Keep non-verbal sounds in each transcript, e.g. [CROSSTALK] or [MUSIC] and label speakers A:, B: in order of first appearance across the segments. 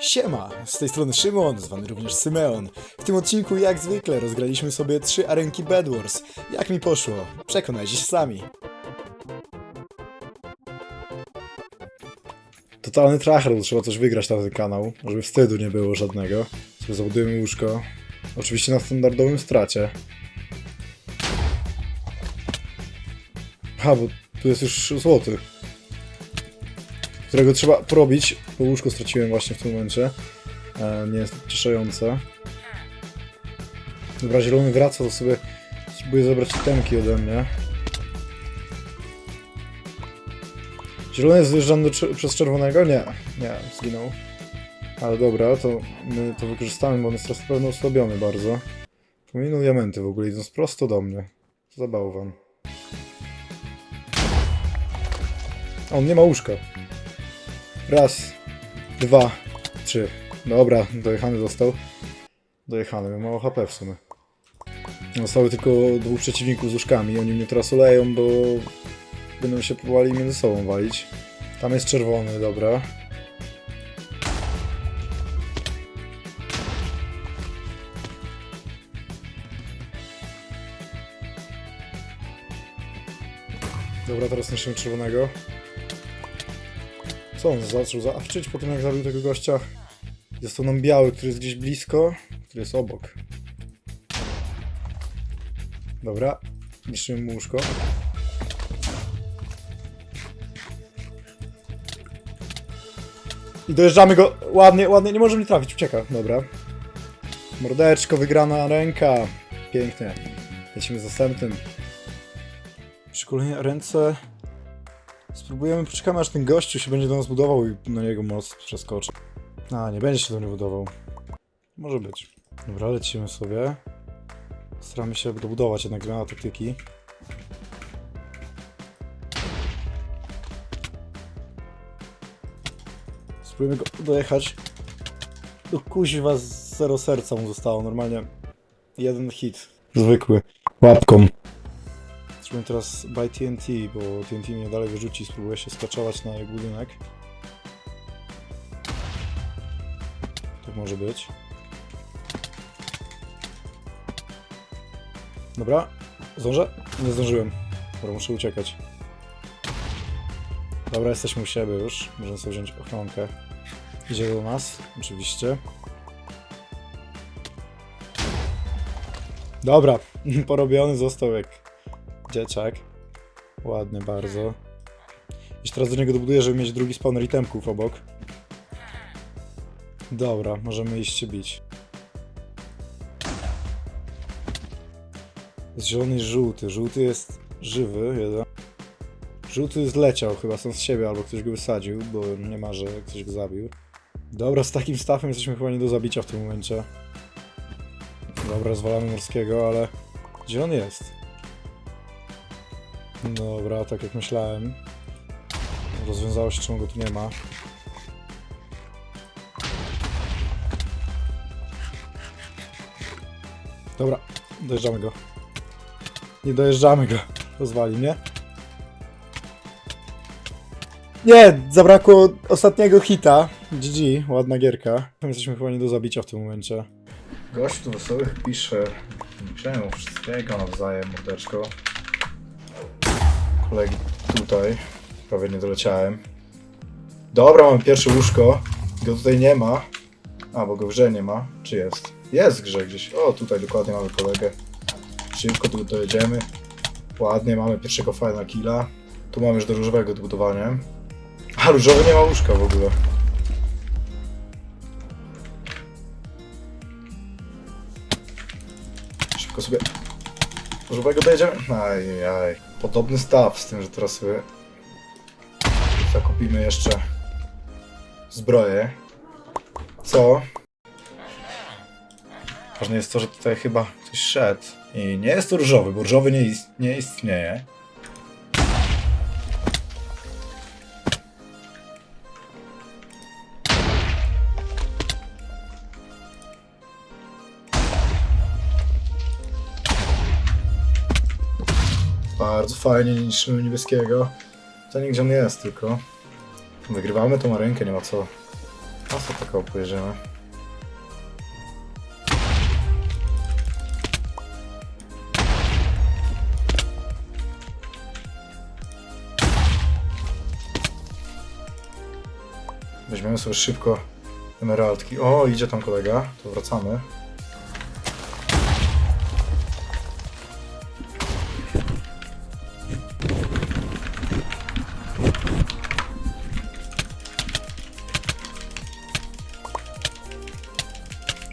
A: Siema, z tej strony Szymon, zwany również Symeon. W tym odcinku, jak zwykle, rozgraliśmy sobie trzy arenki Bed Wars. Jak mi poszło? Przekonajcie się sami. Totalny bo trzeba też wygrać na ten kanał, żeby wstydu nie było żadnego. Sobie zabudujemy łóżko. Oczywiście na standardowym stracie. Ha, bo tu jest już złoty którego trzeba porobić, bo łóżko straciłem właśnie w tym momencie. E, nie jest to pocieszające. Dobra, zielony wraca, to sobie spróbuję zabrać temki ode mnie. Zielony jest wyjeżdżany przez czerwonego? Nie, nie, zginął. Ale dobra, to my to wykorzystamy, bo on jest teraz pewno osłabiony bardzo. Pominął diamenty w ogóle, idąc prosto do mnie. Co za bałwan. On nie ma łóżka. Raz, dwa, trzy. Dobra, dojechany został. Dojechany, miał mało HP w sumie. Zostały tylko dwóch przeciwników z łóżkami. Oni mnie teraz oleją, bo będą się próbowali między sobą walić. Tam jest czerwony, dobra. Dobra, teraz niszczymy czerwonego. Co on zaczął zawczyć po tym jak zabił tego gościa? Jest to biały, który jest gdzieś blisko, który jest obok. Dobra, niszczymy mu łóżko. I dojeżdżamy go ładnie, ładnie, nie może mnie trafić, ucieka, dobra. Mordeczko, wygrana ręka. Pięknie. Lecimy z następnym. Przykulenie ręce. Spróbujemy, poczekamy aż ten gościu się będzie do nas budował i na jego most przeskoczy. A, nie będzie się do mnie budował. Może być. Dobra, lecimy sobie. Staramy się dobudować jednak zmiana taktyki. Spróbujemy go dojechać. Do kuźwa z zero serca mu zostało, normalnie jeden hit. Zwykły. Łapką. Teraz by TNT, bo TNT mnie dalej wyrzuci. Spróbuję się skaczować na jej budynek. Tak może być. Dobra, zdążę? Nie zdążyłem. Dobra, muszę uciekać. Dobra, jesteśmy u siebie już. Możemy sobie wziąć ochronkę. Idzie do nas, oczywiście. Dobra, [LAUGHS] porobiony został jak dzieciak. Ładnie bardzo. Jeszcze teraz do niego dobuduję, żeby mieć drugi spawner itemków obok. Dobra, możemy iść się bić. Jest zielony i żółty. Żółty jest żywy, jeden. Żółty zleciał chyba sam z siebie, albo ktoś go wysadził, bo nie ma, że ktoś go zabił. Dobra, z takim stafem jesteśmy chyba nie do zabicia w tym momencie. Dobra, zwalamy morskiego, ale zielony jest. Dobra, tak jak myślałem. Rozwiązało się, czemu go tu nie ma. Dobra, dojeżdżamy go. Nie dojeżdżamy go. Rozwali mnie. Nie, zabrakło ostatniego hita. GG, ładna gierka. Jesteśmy chyba nie do zabicia w tym momencie. Gość tu wesołych pisze. Czemu wszystkiego nawzajem, mordeczko kolegi tutaj. Prawie nie doleciałem. Dobra, mamy pierwsze łóżko. Go tutaj nie ma. A, bo go w grze nie ma. Czy jest? Jest grze gdzieś. O, tutaj dokładnie mamy kolegę. Szybko tu dojedziemy. Ładnie, mamy pierwszego final killa. Tu mamy już do różowego do budowania. A, różowy nie ma łóżka w ogóle. Szybko sobie różowego dojedziemy. Ajaj. Podobny staw z tym, że teraz sobie zakupimy jeszcze zbroję. Co? Ważne jest to, że tutaj chyba ktoś szedł. I nie jest to różowy, bo różowy nie, ist nie istnieje. Bardzo fajnie, nie niszczymy niebieskiego. To nie gdzie on jest tylko. Wygrywamy tą rękę, nie ma co. A co takiego pojedziemy? Weźmiemy sobie szybko emeraldki. O, idzie tam kolega, to wracamy.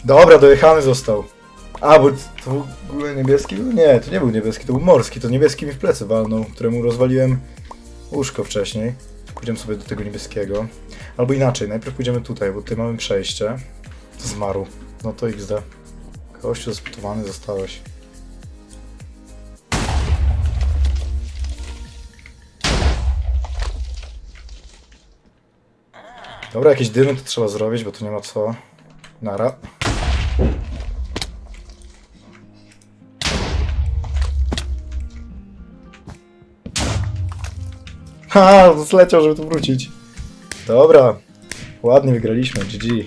A: Dobra, dojechany został. A, bo to w ogóle niebieski? był? Nie, to nie był niebieski, to był morski. To niebieski mi w plecy walnął, któremu rozwaliłem łóżko wcześniej. Pójdziemy sobie do tego niebieskiego. Albo inaczej, najpierw pójdziemy tutaj, bo tutaj mamy przejście. Zmarł. No to XD. Kościół zasputowany zostałeś. Dobra, jakieś dymy to trzeba zrobić, bo tu nie ma co. Nara. Ha, zleciał, żeby tu wrócić. Dobra, ładnie wygraliśmy, GG.